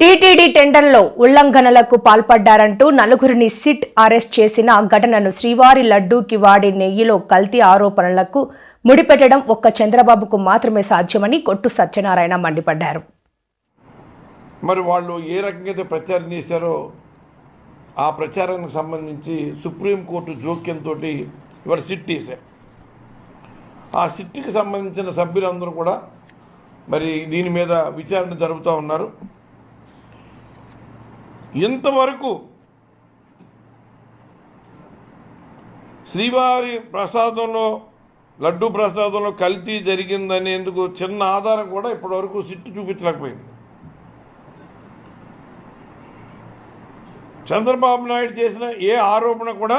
TTD టెండర్లో ఉల్లంఘనలకు పాల్పడ్డారంటూ నలుగురిని SIT arrest చేసిన ఘటనను శ్రీవారి లడ్డూకి వాడే నెయ్యిలో కల్తీ ఆరోపణలకు ముడిపెట్టడం ఒక్క చంద్రబాబుకు మాత్రమే సాధ్యమని కొట్టు సత్యనారాయణ మండిపడ్డారు. మరి వాళ్ళు ఏ రకంగా ప్రచారం చేశారో ఆ ప్రచారానికి సంబంధించి సుప్రీంకోర్టు జోక్యంతో ఇవాళ సిట్ వేశారు. ఆ సిట్కి సంబంధించిన సభ్యులందరూ కూడా మరి దీని మీద విచారణ జరుపుతూ ఉన్నారు. ఇంతవరకు శ్రీవారి ప్రసాదంలో లడ్డు ప్రసాదంలో కల్తీ జరిగిందనేందుకు చిన్న ఆధారం కూడా ఇప్పటివరకు సిట్టు చూపించలేకపోయింది. చంద్రబాబు నాయుడు చేసిన ఏ ఆరోపణ కూడా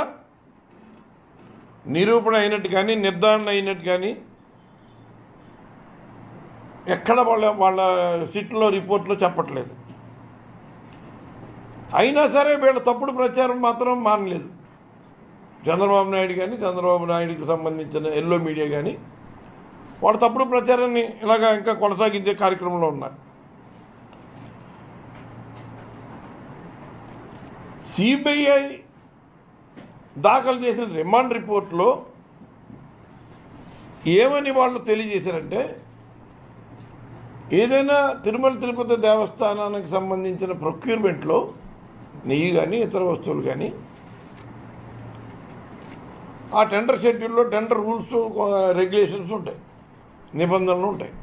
నిరూపణ అయినట్టు కానీ నిర్ధారణ అయినట్టు కానీ ఎక్కడ వాళ్ళ వాళ్ళ సిట్లో రిపోర్ట్లో చెప్పట్లేదు. అయినా సరే వీళ్ళ తప్పుడు ప్రచారం మాత్రం మానలేదు. చంద్రబాబు నాయుడు కానీ చంద్రబాబు నాయుడుకి సంబంధించిన ఎల్లో మీడియా కానీ వాళ్ళ తప్పుడు ప్రచారాన్ని ఇలాగా ఇంకా కొనసాగించే కార్యక్రమంలో ఉన్నారు. సిబిఐ దాఖలు చేసిన రిమాండ్ రిపోర్ట్లో ఏమని వాళ్ళు తెలియజేశారంటే ఏదైనా తిరుమల తిరుపతి దేవస్థానానికి సంబంధించిన ప్రొక్యూర్మెంట్లో నెయ్యి కానీ ఇతర వస్తువులు కానీ ఆ టెండర్ షెడ్యూల్లో టెండర్ రూల్స్ రెగ్యులేషన్స్ ఉంటాయి. నిబంధనలు ఉంటాయి.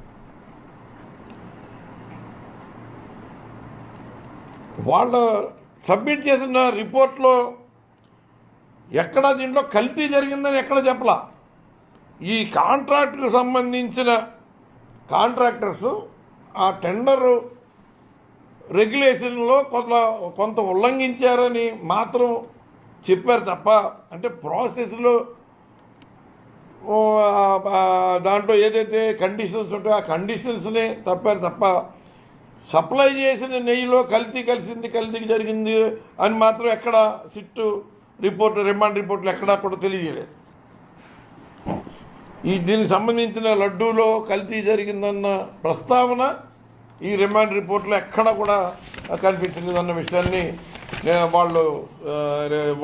వాళ్ళ సబ్మిట్ చేసిన రిపోర్ట్లో ఎక్కడ దీంట్లో కల్తీ జరిగిందని ఎక్కడ చెప్పలా? ఈ కాంట్రాక్ట్కు సంబంధించిన కాంట్రాక్టర్స్ ఆ టెండరు రెగ్యులేషన్లో కొంత కొంత ఉల్లంఘించారని మాత్రం చెప్పారు తప్ప అంటే ప్రాసెస్లో దాంట్లో ఏదైతే కండిషన్స్ ఉంటాయో ఆ కండిషన్స్నే తప్పారు తప్ప సప్లై చేసిన నెయ్యిలో కల్తీ కలిసింది కల్తీ జరిగింది అని మాత్రం ఎక్కడ సిట్టు రిపోర్ట్ రిమాండ్ రిపోర్ట్లు ఎక్కడా కూడా తెలియజేయలేదు. ఈ దీనికి సంబంధించిన లడ్డూలో కల్తీ జరిగిందన్న ప్రస్తావన ఈ రిమాండ్ రిపోర్ట్లో ఎక్కడ కూడా కనిపించలేదన్న విషయాన్ని వాళ్ళు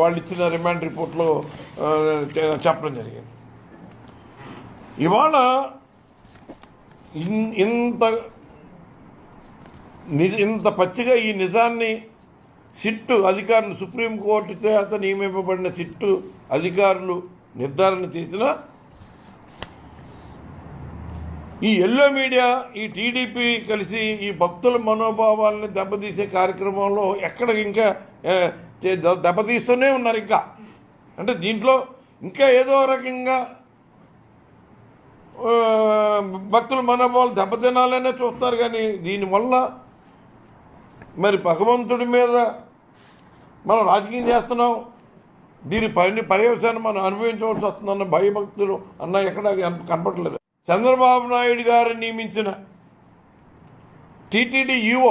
వాళ్ళు ఇచ్చిన రిమాండ్ రిపోర్ట్లో చెప్పడం జరిగింది. ఇవాళ ఇంత నిజ ఇంత పచ్చిగా ఈ నిజాన్ని సిట్టు అధికారులు సుప్రీంకోర్టు చేత నియమింపబడిన సిట్టు అధికారులు నిర్ధారణ చేసిన ఈ ఎల్లో మీడియా ఈ టీడీపీ కలిసి ఈ భక్తుల మనోభావాల్ని దెబ్బతీసే కార్యక్రమంలో ఎక్కడ ఇంకా దెబ్బతీస్తూనే ఉన్నారు ఇంకా. అంటే దీంట్లో ఇంకా ఏదో రకంగా భక్తుల మనోభావాలు దెబ్బతినాలనే చూస్తారు కానీ దీనివల్ల మరి భగవంతుడి మీద మనం రాజకీయం చేస్తున్నాం. దీని పని పర్యవసాన్ని మనం అనుభవించవలసి వస్తుందన్న భయభక్తులు అన్న ఎక్కడ కనపడలేదు చంద్రబాబు నాయుడు గారు నియమించిన టీటీడీ ఈఓ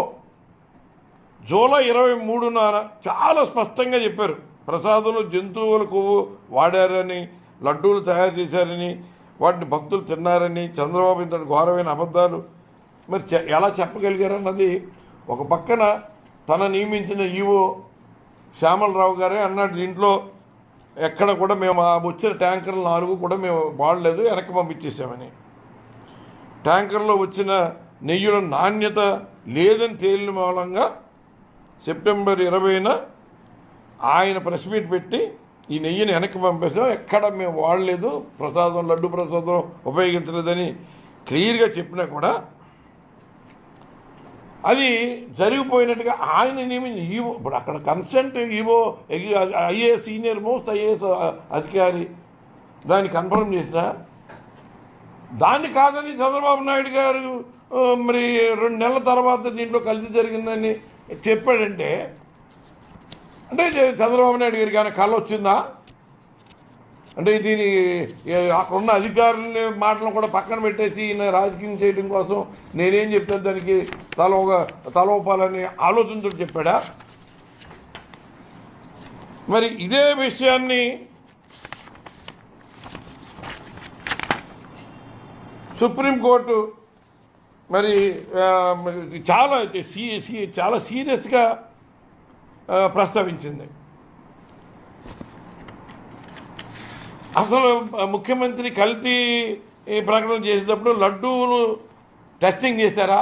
జూలై ఇరవై మూడున చాలా స్పష్టంగా చెప్పారు. ప్రసాదంలో జంతువుల కొవ్వు వాడారని లడ్డూలు తయారు చేశారని వాటిని భక్తులు తిన్నారని చంద్రబాబు ఇంత ఘోరమైన అబద్ధాలు మరి చె- ఎలా చెప్పగలిగారన్నది ఒక పక్కన తన నియమించిన ఈవో శ్యామలరావు గారే అన్నాడు. దీంట్లో ఎక్కడ కూడా మేము ఆ వచ్చిన ట్యాంకర్లు నాలుగు కూడా మేము వాడలేదు వెనక్కి పంపించేసామని ట్యాంకర్లో వచ్చిన నెయ్యుల నాణ్యత లేదని తేలిన మూలంగా సెప్టెంబర్ ఇరవైన ఆయన ప్రెస్ మీట్ పెట్టి ఈ నెయ్యిని వెనక్కి పంపేసాం ఎక్కడ మేము వాడలేదు. ప్రసాదం లడ్డు ప్రసాదం ఉపయోగించలేదని క్లియర్గా చెప్పినా కూడా అది జరిగిపోయినట్టుగా ఆయన నియమించి ఈవో ఇప్పుడు అక్కడ consent EO IAS senior most IAS అధికారి దాన్ని కన్ఫర్మ్ చేసిన దాన్ని కాదని చంద్రబాబు నాయుడు గారు మరి రెండు నెలల తర్వాత దీంట్లో కలిసి జరిగిందని చెప్పాడంటే అంటే ఇది చంద్రబాబు నాయుడు గారికి ఏమైనా కళ వచ్చిందా? అంటే దీని అక్కడున్న అక్కడ ఉన్న అధికారుల మాటలను కూడా పక్కన పెట్టేసి ఈయన రాజకీయం చేయడం కోసం నేనేం చెప్తాను దానికి తల ఒక తల ఆలోచనతో చెప్పాడా? మరి ఇదే విషయాన్ని సుప్రీంకోర్టు మరి మరి చాలా సీ సీ చాలా సీరియస్గా ప్రస్తావించింది. అసలు ముఖ్యమంత్రి కల్తీ ఈ ప్రకటన చేసేటప్పుడు లడ్డూలు టెస్టింగ్ చేశారా?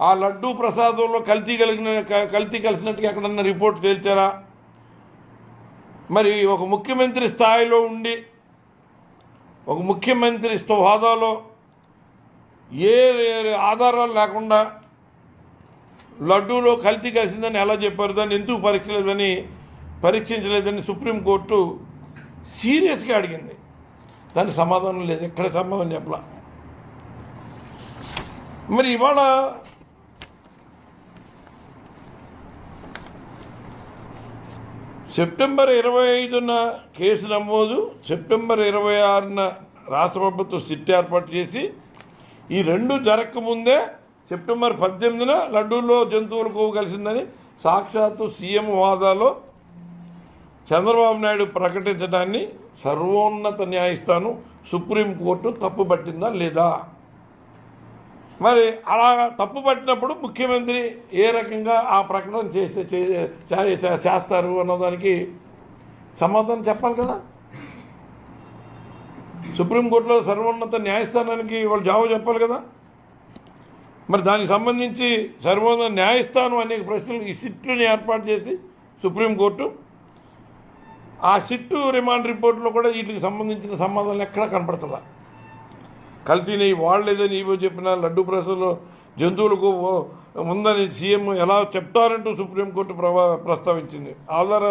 ఆ లడ్డూ ప్రసాదంలో కల్తీ కలిగిన కల్తీ కలిసినట్టుగా ఎక్కడన్నా రిపోర్ట్ తేల్చారా? మరి ఒక ముఖ్యమంత్రి స్థాయిలో ఉండి ఒక ముఖ్యమంత్రి స్థ- హోదాలో ఏ ఆధారాలు లేకుండా లడ్డూలో కల్తీ కలిసిందని ఎలా చెప్పారు? దాన్ని ఎందుకు పరీక్షలేదని పరీక్షించలేదని సుప్రీంకోర్టు సీరియస్గా అడిగింది. దానికి సమాధానం లేదు. ఎక్కడ సమాధానం చెప్పలా? మరి ఇవాళ సెప్టెంబర్ ఇరవై ఐదున కేసు నమోదు సెప్టెంబర్ ఇరవై ఆరున రాష్ట్ర ప్రభుత్వం సిట్ ఏర్పాటు చేసి ఈ రెండు జరగకముందే సెప్టెంబర్ పద్దెనిమిదిన లడ్డూలో జంతువులకు కలిసిందని సాక్షాత్తు సీఎం హోదాలో చంద్రబాబు నాయుడు ప్రకటించడాన్ని సర్వోన్నత న్యాయస్థానం సుప్రీంకోర్టు తప్పుపట్టిందా లేదా? మరి అలా తప్పు పట్టినప్పుడు ముఖ్యమంత్రి ఏ రకంగా ఆ ప్రకటన చేసే చే- చే- చేస్తారు అన్నదానికి సమాధానం చెప్పాలి కదా? సుప్రీంకోర్టులో సర్వోన్నత న్యాయస్థానానికి వాళ్ళు జాబు చెప్పాలి కదా? మరి దానికి సంబంధించి సర్వోన్నత న్యాయస్థానం అనేక ప్రశ్నలు ఈ సిట్లుని ఏర్పాటు చేసి సుప్రీంకోర్టు ఆ సిట్టు రిమాండ్ రిపోర్ట్లో కూడా వీటికి సంబంధించిన సమాధానాలు ఎక్కడా కనపడుతుందా కల్తీని వాళ్ళేదని ఇవో చెప్పిన లడ్డు ప్రశ్నలో జంతువులకు ఉందని సీఎం ఎలా చెప్తారంటూ సుప్రీంకోర్టు ప్రభా ప్రస్తావించింది. ఆధార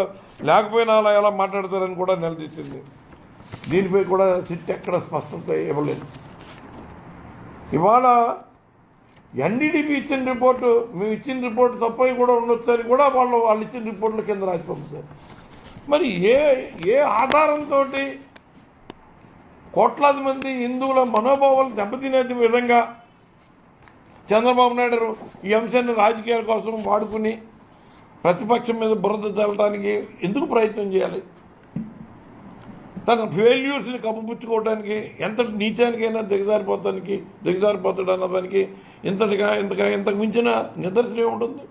లేకపోయినా అలా ఎలా మాట్లాడతారని కూడా నిలదీసింది. దీనిపై కూడా సిట్ ఎక్కడ స్పష్టత ఇవ్వలేదు. ఇవాళ ఎన్డీడీపీ ఇచ్చిన రిపోర్టు మేము ఇచ్చిన రిపోర్టు తప్పై కూడా ఉండొచ్చు కూడా వాళ్ళు వాళ్ళు ఇచ్చిన రిపోర్టుల కింద రాసి పంపుతారు మరి ఏ ఏ ఆధారంతో కోట్లాది మంది హిందువుల మనోభావాలు దెబ్బతినే విధంగా చంద్రబాబు నాయుడు ఈ అంశాన్ని రాజకీయాల కోసం వాడుకుని ప్రతిపక్షం మీద బురద చల్లడానికి ఎందుకు ప్రయత్నం చేయాలి? తన ఫెయిల్యూర్స్ని కప్పుపుచ్చుకోవడానికి ఎంత నీచానికైనా దిగజారిపోతానికి దిగజారిపోతాడు అన్నదానికి ఇంతటిగా ఇంతగా ఇంతకు మించిన నిదర్శనం ఉంటుంది